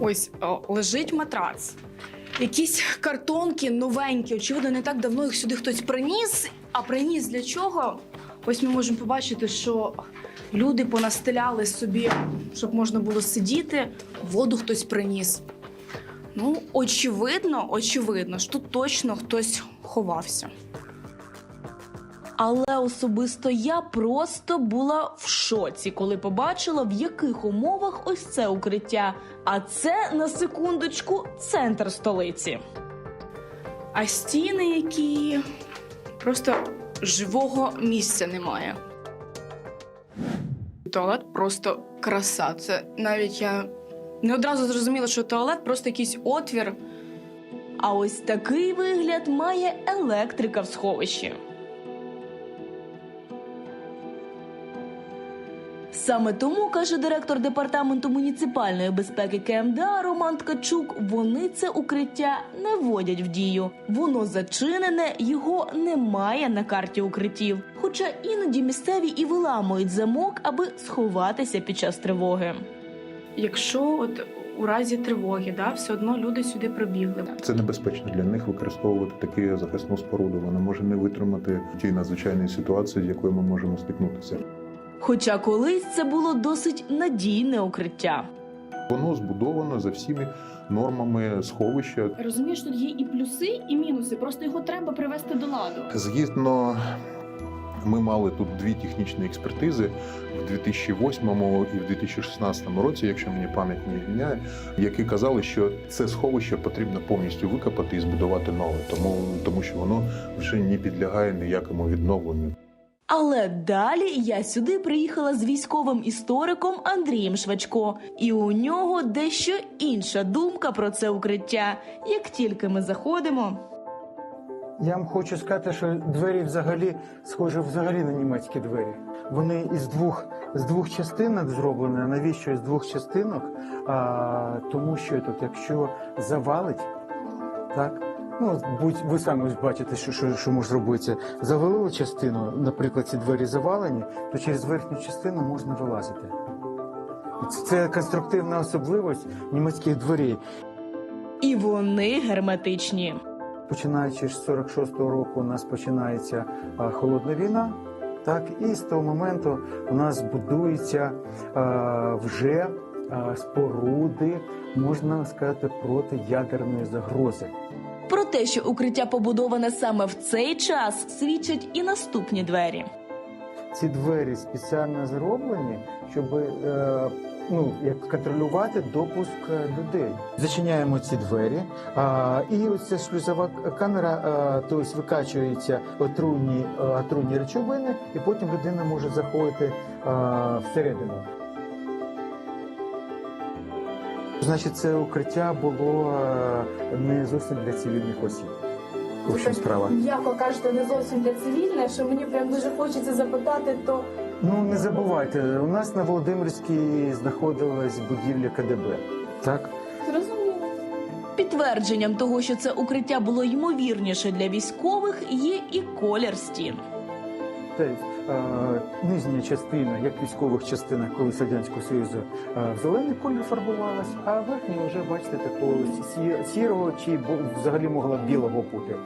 Ось о, лежить матрац. Якісь картонки новенькі. Очевидно, не так давно їх сюди хтось приніс. А приніс для чого? Ось ми можемо побачити, що люди понастеляли собі, щоб можна було сидіти. Воду хтось приніс. Ну, очевидно, очевидно, що тут точно хтось ховався. Але особисто я просто була в шоці, коли побачила, в яких умовах ось це укриття. А це на секундочку центр столиці. А стіни, які просто живого місця немає. Туалет просто краса. Це навіть я не одразу зрозуміла, що туалет просто якийсь отвір. А ось такий вигляд має електрика в сховищі. Саме тому, каже директор департаменту муніципальної безпеки КМДА Роман Ткачук, вони це укриття не вводять в дію. Воно зачинене, його немає на карті укриттів. Хоча іноді місцеві і виламують замок, аби сховатися під час тривоги. Якщо от у разі тривоги, да, все одно люди сюди прибігли. Це небезпечно для них використовувати таку захисну споруду. Вона може не витримати ті надзвичайні ситуації, з якою ми можемо стикнутися. Хоча колись це було досить надійне укриття. Воно збудовано за всіми нормами сховища. Розумієш, тут є і плюси, і мінуси. Просто його треба привести до ладу. Згідно, ми мали тут дві технічні експертизи в 2008 і в 2016 році, якщо мені пам'ять не зміняє, які казали, що це сховище потрібно повністю викопати і збудувати нове, тому, тому що воно вже не підлягає ніякому відновленню. Але далі я сюди приїхала з військовим істориком Андрієм Швачко, і у нього дещо інша думка про це укриття. Як тільки ми заходимо, Я вам хочу сказати, що двері взагалі схожі взагалі на німецькі двері. Вони із двох з двох частинок зроблені. Навіщо з двох частинок? А, тому що тут, якщо завалить, так. Ну, будь ви самі бачите, що, що, що може робитися. Завалили частину, наприклад, ці двері завалені, то через верхню частину можна вилазити. Це, це конструктивна особливість німецьких дверей. і вони герметичні. Починаючи з 46-го року, у нас починається а, холодна війна. Так, і з того моменту у нас будуються а, вже споруди, можна сказати, проти ядерної загрози. Про те, що укриття побудоване саме в цей час, свідчать і наступні двері. Ці двері спеціально зроблені, щоб е, ну, як контролювати допуск е, людей. Зачиняємо ці двері, а, і ось ця шлюзова камера, а, тобто викачуються отруйні, е, отруйні речовини, і потім людина може заходити а, всередину. Значить, це укриття було е, не зовсім для цивільних осіб. В общем, справа. М'яко кажете, не зовсім для цивільне, що мені прям дуже хочеться запитати, то Ну не забувайте, у нас на Володимирській знаходилась будівля КДБ. Так? зрозуміло. Підтвердженням того, що це укриття було ймовірніше для військових, є і колір стін. Тобто, е, нижня частина, як військових частинах колись Радянського Союзу, е, в зелений колір фарбувалась, а верхня вже, бачите, такого сірого чи взагалі могла білого бути.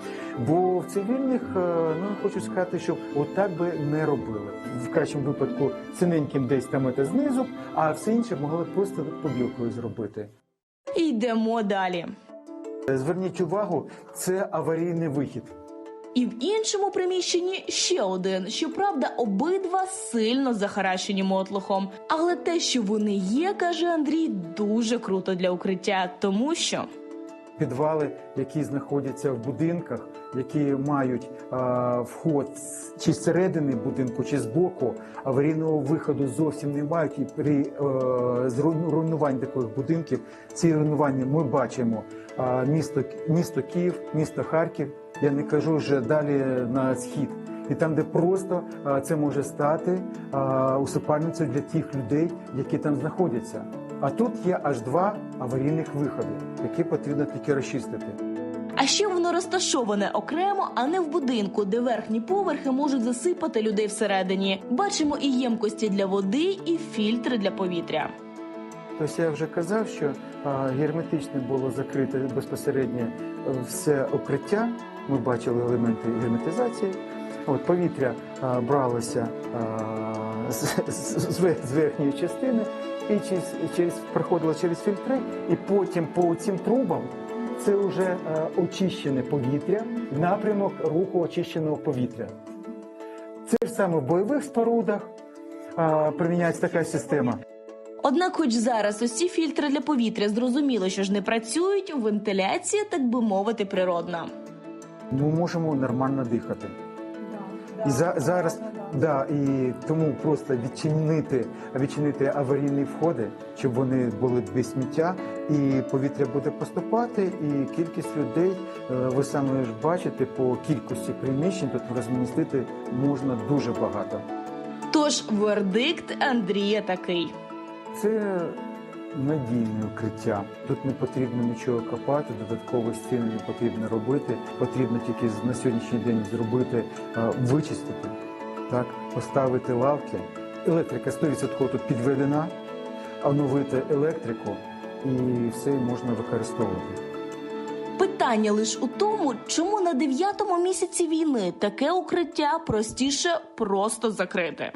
Бо в цивільних, е, ну хочу сказати, що отак би не робили. В кращому випадку синеньким десь там це знизу, а все інше могли просто побілкою зробити. Йдемо далі. Е, Зверніть увагу, це аварійний вихід. І в іншому приміщенні ще один. Щоправда, обидва сильно захаращені мотлухом. Але те, що вони є, каже Андрій, дуже круто для укриття, тому що підвали, які знаходяться в будинках, які мають а, вход чи зсередини будинку, чи з боку, аварійного виходу зовсім не мають. І при е, зруйну- руйнуванні таких будинків ці руйнування ми бачимо а, місто, місто Київ, місто Харків. Я не кажу вже далі на схід. І там, де просто це може стати а, усипальницею для тих людей, які там знаходяться. А тут є аж два аварійних виходи, які потрібно тільки розчистити. А ще воно розташоване окремо, а не в будинку, де верхні поверхи можуть засипати людей всередині. Бачимо і ємкості для води, і фільтри для повітря. Тобто я вже казав, що а, герметично було закрите безпосередньо е, все укриття. Ми бачили елементи герметизації. От повітря бралося з, з, з з верхньої частини і через, через проходило через фільтри, і потім по цим трубам це вже е, очищене повітря, напрямок руху очищеного повітря. Це ж саме в бойових спорудах а, приміняється така система. Однак, хоч зараз усі фільтри для повітря зрозуміло, що ж не працюють, вентиляція, так би мовити, природна. Ми можемо нормально дихати. І за, зараз да, і тому просто відчинити, відчинити аварійні входи, щоб вони були без сміття, і повітря буде поступати, і кількість людей, е, ви саме ж бачите, по кількості приміщень тут розмістити можна дуже багато. Тож вердикт Андрія такий. Це надійне укриття. Тут не потрібно нічого копати, додаткові стіни не потрібно робити. Потрібно тільки на сьогоднішній день зробити, е, вичистити, так, поставити лавки. Електрика 100% тут підведена, оновити електрику і все можна використовувати. Питання лише у тому, чому на дев'ятому місяці війни таке укриття простіше просто закрити.